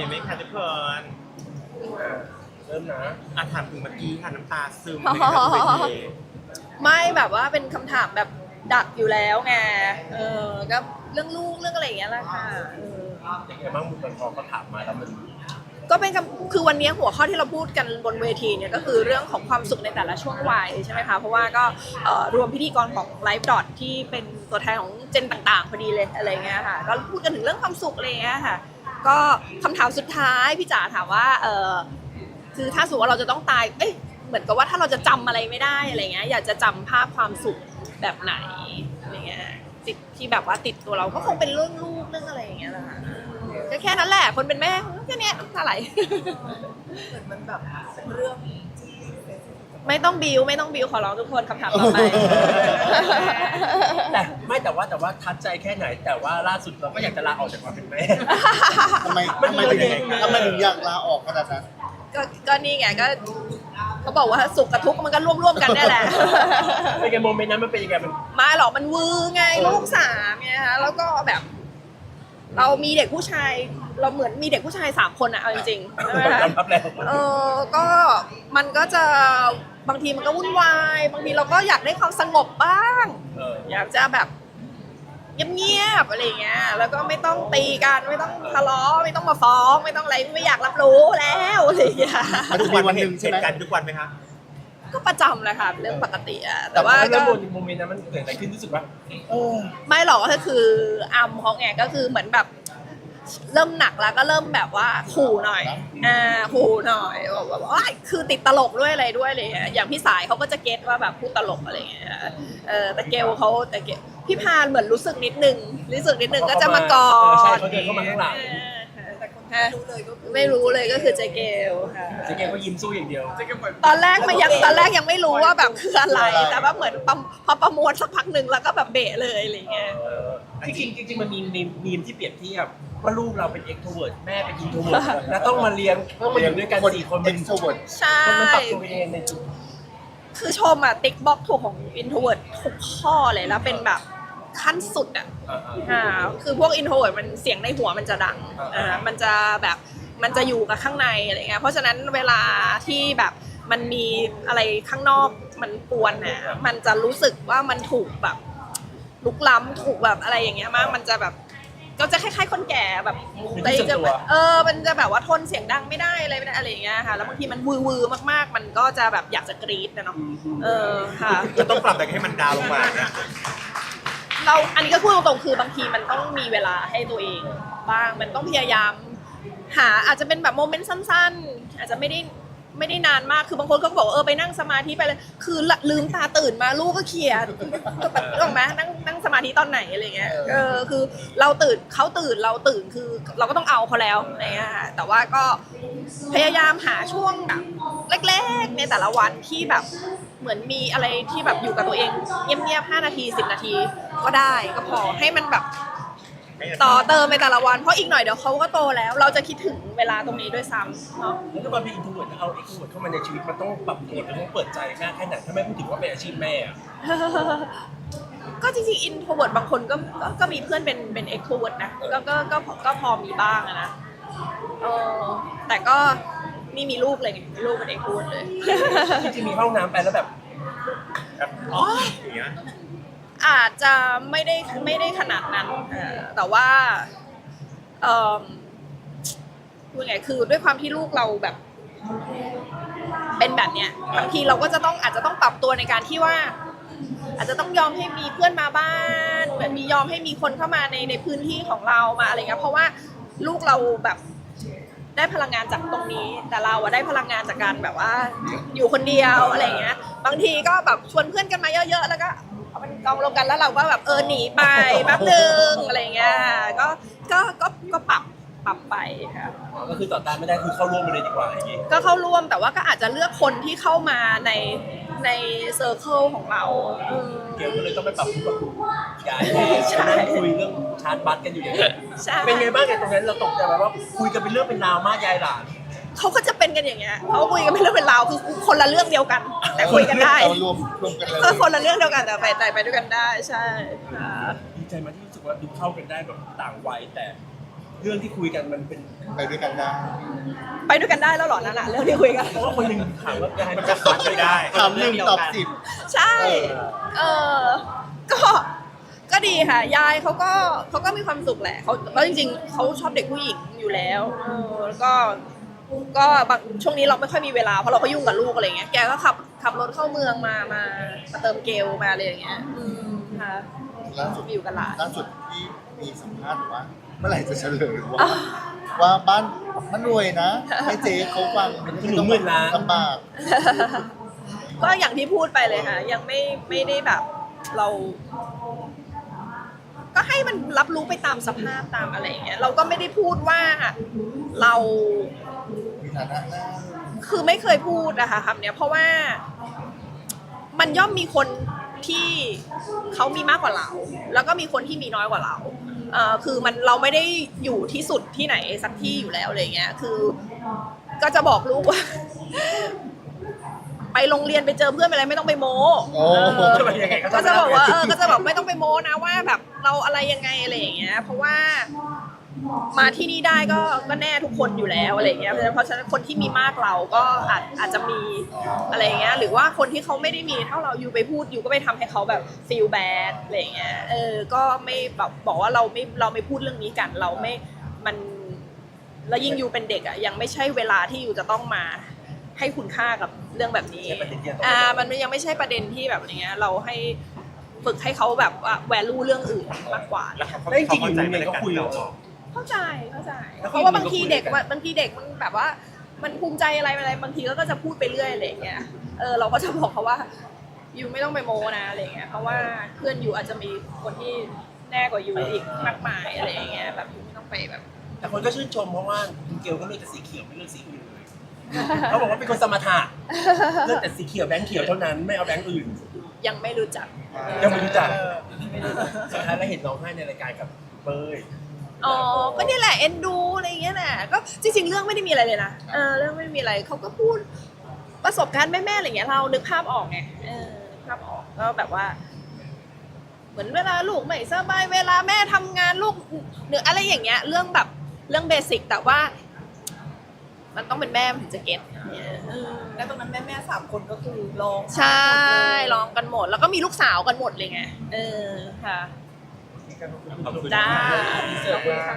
ห็นไหมคะทุกคนเริ่มนะอาถามถึงเมื่อกี้ค่ะน้ำตาซึมเลยค่ะทุกเวทีไม่แบบว่าเป็นคำถามแบบดักอยู่แล้วไง เออ ก็เรื่องลูกเรื่องอะไรอย่างเงี้ยแหละค่ะเอออย่างไรบ้างมันพอเขาถามมาแล้วมันก็เป็นคำคือวันนี้หัวข้อที่เราพูดกันบนเวทีเนี่ยก็คือเรื่องของความสุขในแต่ละช่วงวัยใช่ไหมคะ เพราะว่าก็เอ่อรวมพิธีกรของไลฟ์ดอทที่เป็นตัวแทนของเจนต่างๆ พอดีเลยอะไรเงี้ยค่ะ ก็พูดกันถึงเรื่องความสุขอะไรเงี้ยค่ะ ก็คำถามสุดท้ายพี่จ๋าถามว่าเออคือถ้าสมมติว่าเราจะต้องตายเอ้ยเหมือนกับว่าถ้าเราจะจำอะไรไม่ได้อะไรเงี้ยอยากจะจำภาพความสุขแบบไหนอะไรเงี้ยติดที่แบบว่าติดตัวเราก็คงเป็นเรื่องลูกเรื่องอะไรอย่างเงี้ยแหละค่ะก็แค่นั้นแหละคนเป็นแม่แค่เนี้ยเท่าไหร่ เหมือนมันแบบเป็นเรื่อง ไม่ต้องบิวไม่ต้องบิวขอร้องทุกคนคำถามต่อไป แต่ไม่แต่ว่าแต่ว่าทัดใจแค่ไหน แต่ว่าล่าสุดเราก็อยากจะลาออกจากความเป็นแม่ ทำไมทำไมถึงทำไมถึงอยากลาออกขนาดนั้น ก็ก็นี่ไงก็เขาบอกว่าสุขกับทุกข์มันก็ร่วมร่วมๆกันได้แหละ เป็นไงโมเมนต์นั้นมันเป็นยังไงมันไมาหรอกมันวือไงลูกสามไงฮะแล้วก็แบบ เรามีเด็กผู้ชาย เราเหมือนมีเด็กผู้ชายสามคนอะเอาจริงๆใช่ไหมคะยอมรับแล้ว เออก็มันก็จะ บางทีมันก็วุ่นวายบางทีเราก็อยากได้ความสงบบ้างเอออยากจะแบบเงียบๆอะไรอย่างเงี้ยแล้วก็ไม่ต้องตีกันไม่ต้องทะเลาะไม่ต้องมาฟ้อง ไม่ต้องอะไรไม่อยากรับรู้แล้วอะไรอย่างเงี้ยมันจะมีวันหนึ่งใช่ไหมเห็กันทุกวันไหมคะก็ประจำเลยค่ะเรื่องปกติอะแต่ว่าแล้ก็วโมเมนต์นั้นมันเกิดอะไรขึ้นรู้สึกว่าเออไม่หรอกก็คืออัมเขาไงก็คือเหมือนแบบ เริ่มหนักแล้วก็เริ่มแบบว่าขู่หน่อย อ่าขู่หน่อยบอกว่าว้ายคือติดตลกด้วยอะไรด้วยอะไรอย่างเลยอย่างพี่สายเขาก็จะเก็ตว่าแบบพูดตลกอะไรอย่างเงี้ยเออแต่เกลเขาแต่เกลพี่พานเหมือนรู้สึกนิดนึงรู้สึกนิดนึงก็จะมากอเออใช่ดเขาเดินเข้ามาข้างหลัง แต่คนที่รู้เลยก็คือไม่รู้เลยก็คือเจเกลค่ะ เจ๊เกก็ยิ้มสู้อย่างเดียวตอนแรกมันยังตอนแรกยังไม่รู้ว่าแบบคืออะไร แต่ว่าเหมือนประพอประมวลสักพักหนึ่งแล้วก็แบบเบะเลยอะไรอย่างเงี้ย เออจริงๆจริงๆมันมีมีมีมที่เปรียบเทียบว่าลูกเราเป็นเอ็กโทรเวิร์ดแม่เป็นอินโทรเวิร์ดแล้วต้องมาเลี้ยงต้องมาอยู่ด้วยกันสี่คนเป็มันนโซเวิร์ดใช่ มันปรับตัวเองในจุด คือชมอะติ๊กบ็อกถูกของ introvert ทุกข้อเลยแล้วเป็นแบบ ขั้นสุดอะอ่าอ่าคือพวก introvert มันเสียงในหัวมันจะดังอ่าอ่ามันจะแบบมันจะอยู่กับข้างในอะไรเงี้ยเพราะฉะนั้นเวลาที่แบบมันมีอะไรข้างนอกมันปวนน่ะมันจะรู้สึกว่ามันถูกแบบลุกล้ำถูกแบบอะไรอย่างเงี้ยมาก มันจะแบบก็จะคล้ายๆคนแก่แบบมีที่ส่วนตัวเออ มันจะแบบว่าทนเสียงดังไม่ได้อะไรไม่ได้อะไรอย่างเงี้ยค่ะ แล้วบางทีมันวือวือมากๆ มันก็จะแบบอยากจะกรี๊ดนะเนาะ เออค่ะ จะต้องปรับแต่ให้มันดาวน์ลงมานะ เราอันนี้ก็พูดตรงๆคือบางทีมันต้องมีเวลาให้ตัวเองบ้างมันต้องพยายาม หาอาจจะเป็นแบบโมเมนต์สั้น ๆ อาจจะไม่ได้ไม่ได้นานมากคือบางคนก็บอกว่าเออไปนั่งสมาธิไปเลยคือละลืมตาตื่นมาลูกก็เคลียร์ก็แบบนึกออกไหมนั่งนั่งสมาธิตอนไหนอะไรเงี้ยเออคือเราตื่นเขาตื่นเราตื่นคือเราก็ต้องเอาเขาแล้วอะไรเงี้ยค่ะแต่ว่าก็พยายามหาช่วงแบบ เล็กๆ ในแต่ละวันที่แบบเหมือนมีอะไรที่แบบอยู่กับตัวเองเงียบๆ5นาที10นาทีก็ได้ก็พอให้มันแบบต่อเติมไปแต่ละวันเพราะอีกหน่อยเดี๋ยวเขาก็โตแล้ว เราจะคิดถึงเวลาตรงนี้ด้วยซ้ำเนาะแล้วถ้ามาเป็นอินโทรเวิร์ดเอาเอ็กโทรเวิร์ดเข้ามาในชีวิตมันต้องปรับตัวมันต้องเปิดใจมากแค่ไหนถ้าไม่พูดถึงว่าเป็นอาชีพแม่อะก็จริงๆอินโทรเวิร์ดบางคนก็ก็ก็มีเพื่อนเป็นเป็นเอ็กโทรเวิร์ดนะก็ก็ก็ก็พอมีบ้างอะนะเออแต่ก็ นี่มีลูกเลยไงมีลูกเป็นเอ็กโทรเวิร์ดเลย จริงๆมีห้องน้ำไปแล้วแบบแบบอ๋ออย่างเงี้ยอาจจะไม่ได้ไม่ได้ขนาดนั้นเออแต่ว่าเออพูดไงคือด้วยความที่ลูกเราแบบ เป็นแบบเนี้ยบางทีเราก็จะต้องอาจจะต้องปรับตัวในการที่ว่า อาจจะต้องยอมให้มีเพื่อนมาบ้านแบบมียอมให้มีคนเข้ามาในในพื้นที่ของเรามาอะไรเงี้ยเพราะว่าลูกเราแบบ ได้พลังงานจากตรงนี้ แต่เราอะได้พลังงานจากการแบบว่า อยู่คนเดียวอะไรเงี้ย บางทีก็แบบชวนเพื่อนกันมาเยอะ ๆ แล้วก็เอามันกองรวมกันแล้วเราก็แบบเออหนีไปแป๊บนึงอะไรเงี้ยก็ก็ก็ก็ปรับปรับไปค่ะ ก็คือต่อต้านไม่ได้คือเข้าร่วมไปเลยดีกว่าอย่างงี้ ก็เข้าร่วมแต่ว่าก็อาจจะเลือกคนที่เข้ามาใน ในเซอร์เคิลของเราอืมเกลก็เลยต้องไปปรับทุกข์กับยายแม่ใช่ นั่งคุยเรื่องชาร์จบัตรกันอยู่อย่างนี้นใช่ เป็นไงบ้างในตรงนั้นเราตกใจไหมว่าคุยกันเป็นเรื่องเป็นราวมากยายหลาน เขาก็จะเป็นกันอย่างเงี้ยเขาคุยกันเป็นเรื่องเป็นราวคือคนละเรื่องเดียวกัน แต่คุยกันได้เรารวมรวมกันเลยเออคนละเรื่องเดียวกันแต่ไปแต่ไปด้วยกันได้ใช่ค่ะดีใจไหมที่รู้สึกว่าดูเข้ากันได้แบบต่างวัยแต่ เรื่องที่คุยกันมันเป็นไปด้วยกันได้ไปด้วยกันได้แล้วเหรอนั่นน่ะเรื่องที่คุยกัน เพราะว่าคนหนึ่งถามว่าจะให้มันจะสอนไม่ได้ถามหนึ่งตอบสิบ ใช่ เออก็ ก็ดีค่ะ ยายเขาก็เขาก็มีความสุขแหละเขาแล้วจริงๆ เขาชอบเด็กผู้หญิงอยู่แล้วเออแล้วก็ ก็บางช่วงนี้เราไม่ค่อยมีเวลาเพราะเราก็ยุ่งกับลูกอะไรอย่างเงี้ย แกก็ขับขับรถเข้าเมืองมามามาเติมเกลมาอะไรอย่างเงี้ย อืมค่ะล่าสุด อยู่กับหลานล่าสุดที่มีสัมภาษณ์ว่า เมื่อไหร่จะเฉลยว่าว่าบ้านมันรวยนะให้เจ๊เขาฟังมันไม่ต้องลำบาก ก็อย่างที่พูดไปเลยค่ะ ยังไม่ไม่ได้แบบเรา ก็ให้มันรับรู้ไปตามสภาพตามอะไรอย่างเงี้ยเราก็ไม่ได้พูดว่าเรามีฐานะหน้าคือไม่เคยพูดนะคะคำเนี้ยเพราะว่ามันย่อมมีคนที่เขามีมากกว่าเรา แล้วก็มีคนที่มีน้อยกว่าเรา เอ่อคือมันเราไม่ได้อยู่ที่สุดที่ไหนสักที่อยู่แล้วอะไรเงี้ย คือ ก็จะบอกลูกว่า ไปโรงเรียนไปเจอเพื่อนไปอะไรไม่ต้องไปโม้โอ้เออจะไปยังไงก็จะบอกว่าเออก็จะบอกไม่ต้องไปโม้นะว่าแบบเราอะไรยังไงอะไรอย่างเงี้ย เพราะว่า มาที่นี่ได้ก็ก็แน่ทุกคนอยู่แล้วอะไรอย่างเงี้ยเพราะฉะนั้นคนที่มีมากเราก็อาจอาจจะมีอะไรอย่างเงี้ยหรือว่าคนที่เขาไม่ได้มีเท่าเราอยู่ไปพูดอยู่ก็ไปทำให้เขาแบบ feel bad อะไรอย่างเงี้ยเออก็ไม่แบบบอกว่าเราไม่เราไม่พูดเรื่องนี้กันเราไม่มันแล้วยิ่งอยู่เป็นเด็กอะยังไม่ใช่เวลาที่อยู่จะต้องมาให้คุณค่ากับเรื่องแบบนี้อ่ามันยังไม่ใช่ประเด็นที่แบบอย่างเงี้ยเราให้ฝึกให้เขาแบบว่าแวลูเรื่องอื่นมากกว่าแล้วเขาแล้วจริงๆเข้าอยู่ใจโรงไหมเรียนก็คุยกัน เข้าใจเข้าใจแล้วเพราะว่าคุยบางทีคุยเด็กกันมันบางทีเด็กมันแบบว่า มันภูมิใจอะไรอะไรบางทีก็จะพูดไปเรื่อยอะไรอย่างเงี้ยเออเราก็จะบอกเขาว่ายูไม่ต้องไปโมนะอะไรอย่างเงี้ยเพราะว่าเพื่อนยูอาจจะมีคนที่แน่กว่ายูอีกมากมายอะไรอย่างเงี้ยแบบยูไม่ต้องไปแบบ แต่คนก็ชื่นชมเพราะว่าคุณเกลก็เลือกแต่สีเขียวไม่เลือกสีอื่นเลยเขาบอกว่าเป็นคนสมถะเลือกแต่สีเขียวแบงค์เขียวเท่านั้นไม่เอาแบงค์อื่นยังไม่รู้จักยังไม่รู้จักสุดท้ายแล้วเห็นน้องให้ในรายการกับเป้ย อ๋อก็นี่แหละเอ็นดูอะไรอย่างเงี้ยแหละก็จริง ๆ เรื่องไม่ได้มีอะไรเลยนะเออเรื่องไม่ได้มีอะไรเขาก็พูดประสบการณ์แม่ๆอะไรอย่างเงี้ยเรานึกภาพออกไงเออนึกภาพออกก็แบบว่า เหมือนเวลาลูกไม่สบายเวลาแม่ทำงานลูกหรืออะไรอย่างเงี้ย เรื่องแบบเรื่องเบสิกแต่ว่า มันต้องเป็นแม่มันถึงจะเก็ตเนี่ยเออ แล้วตรงนั้นแม่แม่ๆสามคนก็คือลองใช่ลองกันหมด แล้วก็มีลูกสาวกันหมดเลยไง เออ ค่ะ ขอบคุณจ้ามากขอบคุณค่ะ